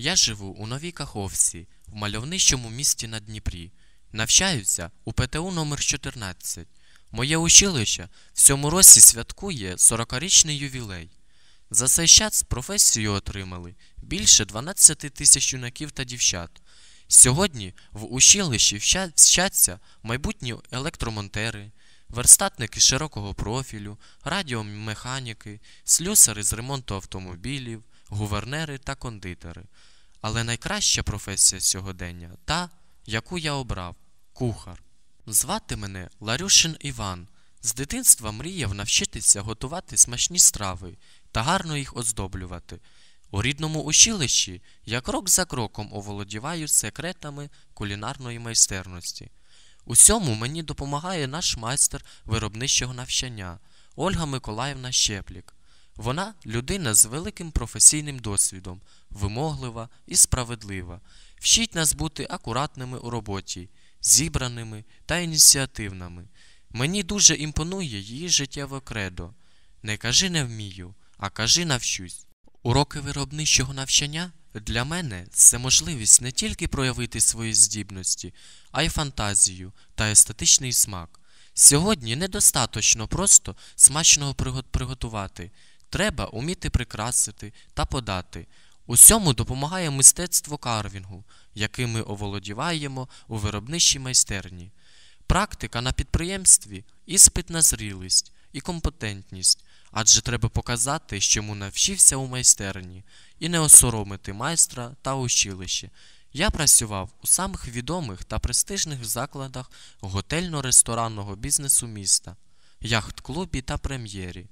Я живу у Новій Каховці, в мальовничому місті на Дніпрі. Навчаюся у ПТУ номер 14 Моє училище в цьому році святкує 40-річний ювілей. За цей час професію отримали більше 12 тисяч юнаків та дівчат. Сьогодні в училищі вча- вчаться майбутні електромонтери, верстатники широкого профілю, радіомеханіки, слюсари з ремонту автомобілів, гувернери та кондитери. Але найкраща професія сьогодення та, яку я обрав кухар. Звати мене Ларюшин Іван. З дитинства мріяв навчитися готувати смачні страви та гарно їх оздоблювати. У рідному училищі я крок за кроком оволодіваю секретами кулінарної майстерності. Усьому мені допомагає наш майстер виробничого навчання Ольга Миколаївна Щеплік. Вона людина з великим професійним досвідом, вимоглива і справедлива, вчить нас бути акуратними у роботі, зібраними та ініціативними. Мені дуже імпонує її життєве кредо. Не кажи не вмію, а кажи навчусь. Уроки виробничого навчання для мене це можливість не тільки проявити свої здібності, а й фантазію та естетичний смак. Сьогодні недостаточно просто смачного приготувати. Треба уміти прикрасити та подати. Усьому допомагає мистецтво карвінгу, яким ми оволодіваємо у виробничій майстерні. Практика на підприємстві іспитна зрілість і компетентність, адже треба показати, чому навчився у майстерні, і не осоромити майстра та училище. Я працював у самих відомих та престижних закладах готельно-ресторанного бізнесу міста, яхт-клубі та прем'єрі.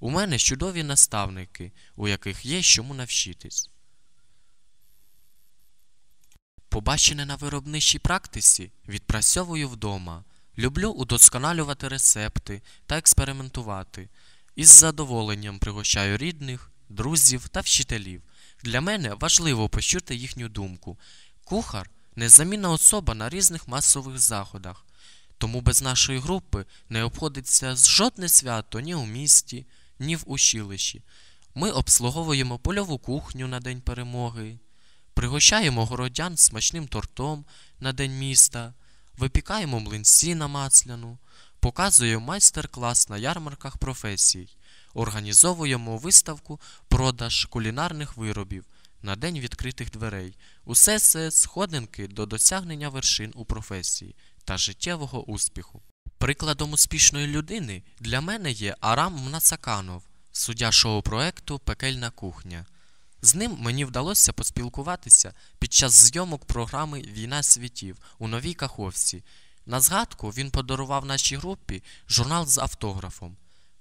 У мене чудові наставники, у яких є чому навчитись. Побачене на виробничій практиці відпрацьовую вдома. Люблю удосконалювати рецепти та експериментувати. Із задоволенням пригощаю рідних, друзів та вчителів. Для мене важливо почути їхню думку. Кухар незамінна особа на різних масових заходах. Тому без нашої групи не обходиться жодне свято ні у місті, ні в училищі. Ми обслуговуємо польову кухню на День перемоги, пригощаємо городян смачним тортом на День міста, випікаємо млинці на масляну, показуємо майстер-клас на ярмарках професій, організовуємо виставку продаж кулінарних виробів на День відкритих дверей. Усе це сходинки до досягнення вершин у професії та життєвого успіху. Прикладом успішної людини для мене є Арам Мнацаканов, суддя шоу-проекту Пекельна кухня. З ним мені вдалося поспілкуватися під час зйомок програми Війна світів у Новій Каховці. На згадку він подарував нашій групі журнал з автографом.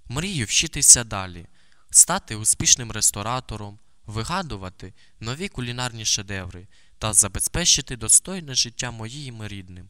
Мрію вчитися далі, стати успішним ресторатором, вигадувати нові кулінарні шедеври та забезпечити достойне життя моїм рідним.